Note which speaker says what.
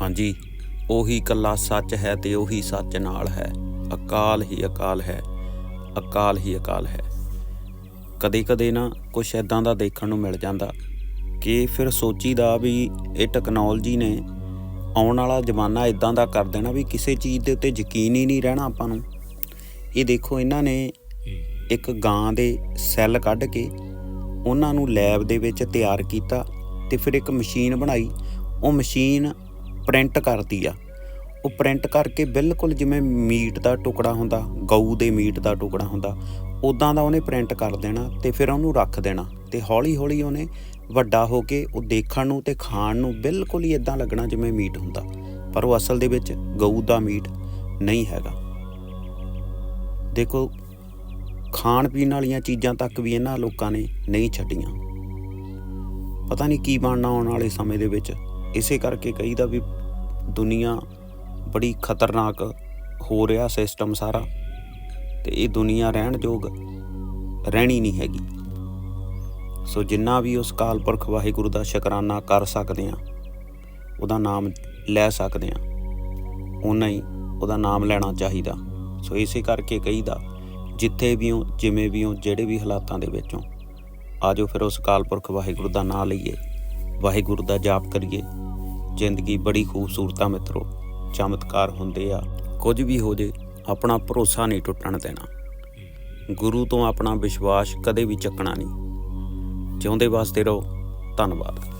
Speaker 1: ਹਾਂਜੀ, ਉਹੀ ਕੱਲਾ ਸੱਚ ਹੈ ਤੇ ਉਹੀ ਸੱਚ ਨਾਲ ਹੈ। ਅਕਾਲ ਹੀ ਅਕਾਲ ਹੈ, ਅਕਾਲ ਹੀ ਅਕਾਲ ਹੈ। ਕਦੇ ਕਦੇ ਨਾ ਕੁਛ ਐਦਾਂ ਦਾ ਦੇਖਣ ਨੂੰ ਮਿਲ ਜਾਂਦਾ ਕਿ ਫਿਰ ਸੋਚੀਦਾ ਵੀ ਇਹ ਟੈਕਨੋਲੋਜੀ ਨੇ ਆਉਣ ਵਾਲਾ ਜ਼ਮਾਨਾ ਇਦਾਂ ਦਾ ਕਰ ਦੇਣਾ ਵੀ ਕਿਸੇ ਚੀਜ਼ ਦੇ ਉੱਤੇ ਯਕੀਨ ਹੀ ਨਹੀਂ ਰਹਿਣਾ ਆਪਾਂ ਨੂੰ। ਇਹ ਦੇਖੋ ਇਹਨਾਂ ਨੇ ਇੱਕ ਗਾਂ ਦੇ ਸੈੱਲ ਕੱਢ ਕੇ ਉਹਨਾਂ ਨੂੰ ਲੈਬ ਦੇ ਵਿੱਚ ਤਿਆਰ ਕੀਤਾ ਤੇ ਫਿਰ ਇੱਕ ਮਸ਼ੀਨ ਬਣਾਈ। ਉਹ ਮਸ਼ੀਨ ਪ੍ਰਿੰਟ ਕਰਦੀ ਆ। ਉਹ ਪ੍ਰਿੰਟ ਕਰਕੇ ਬਿਲਕੁਲ ਜਿਵੇਂ ਮੀਟ ਦਾ ਟੁਕੜਾ ਹੁੰਦਾ, ਗਊ ਦੇ ਮੀਟ ਦਾ ਟੁਕੜਾ ਹੁੰਦਾ ਉਦਾਂ ਦਾ ਉਹਨੇ ਪ੍ਰਿੰਟ ਕਰ ਦੇਣਾ ਤੇ ਫਿਰ ਉਹਨੂੰ ਰੱਖ ਦੇਣਾ ਤੇ ਹੌਲੀ ਹੌਲੀ ਉਹਨੇ ਵੱਡਾ ਹੋ ਕੇ ਉਹ ਦੇਖਣ ਨੂੰ ਤੇ ਖਾਣ ਨੂੰ ਬਿਲਕੁਲ ਹੀ ਇਦਾਂ ਲੱਗਣਾ ਜਿਵੇਂ ਮੀਟ ਹੁੰਦਾ। ਪਰ ਉਹ ਅਸਲ ਦੇ ਵਿੱਚ ਗਊ ਦਾ ਮੀਟ ਨਹੀਂ ਹੈਗਾ। ਦੇਖੋ, ਖਾਣ ਪੀਣ ਵਾਲੀਆਂ ਚੀਜ਼ਾਂ ਤੱਕ ਵੀ ਇਹਨਾਂ ਲੋਕਾਂ ਨੇ ਨਹੀਂ ਛੱਡੀਆਂ। ਪਤਾ ਨਹੀਂ ਕੀ ਬਣਨਾ ਆਉਣ ਵਾਲੇ ਸਮੇਂ ਦੇ ਵਿੱਚ। ਇਸੇ ਕਰਕੇ ਕਹੀਦਾ ਵੀ ਦੁਨੀਆ ਬੜੀ ਖਤਰਨਾਕ ਹੋ ਰਿਹਾ ਸਿਸਟਮ ਸਾਰਾ ਤੇ ਇਹ ਦੁਨੀਆ ਰਹਿਣ ਯੋਗ ਰਹਿਣੀ ਨਹੀਂ ਹੈਗੀ। ਸੋ ਜਿੰਨਾ ਵੀ ਉਸ ਕਾਲ ਪੁਰਖ ਵਾਹਿਗੁਰੂ ਦਾ ਸ਼ੁਕਰਾਨਾ ਕਰ ਸਕਦੇ ਆ ਉਹਦਾ ਨਾਮ ਲੈ ਸਕਦੇ ਆ ਉਹਨਾਂ ਹੀ ਉਹਦਾ ਨਾਮ ਲੈਣਾ ਚਾਹੀਦਾ। ਸੋ ਇਸੇ ਕਰਕੇ ਕਹੀਦਾ, ਜਿੱਥੇ ਵੀ ਹੋ, ਜਿਵੇਂ ਵੀ ਹੋ, ਜਿਹੜੇ ਵੀ ਹਾਲਾਤਾਂ ਦੇ ਵਿੱਚੋਂ ਆਜੋ ਫਿਰ ਉਸ ਕਾਲ ਪੁਰਖ ਵਾਹਿਗੁਰੂ ਦਾ ਨਾਮ ਲਈਏ, ਵਾਹਿਗੁਰੂ ਦਾ ਜਾਪ ਕਰੀਏ ਜ਼ਿੰਦਗੀ ਬੜੀ ਖੂਬਸੂਰਤ ਆ ਮਿੱਤਰੋ, ਚਮਤਕਾਰ ਹੁੰਦੇ ਆ। ਕੁਝ ਵੀ ਹੋ ਜੇ, ਆਪਣਾ ਭਰੋਸਾ ਨਹੀਂ ਟੁੱਟਣ ਦੇਣਾ। ਗੁਰੂ ਤੋਂ ਆਪਣਾ ਵਿਸ਼ਵਾਸ ਕਦੇ ਵੀ ਚੱਕਣਾ ਨਹੀਂ। ਜਿਉਂਦੇ ਵਾਸਤੇ ਰਹੋ, ਧੰਨਵਾਦ।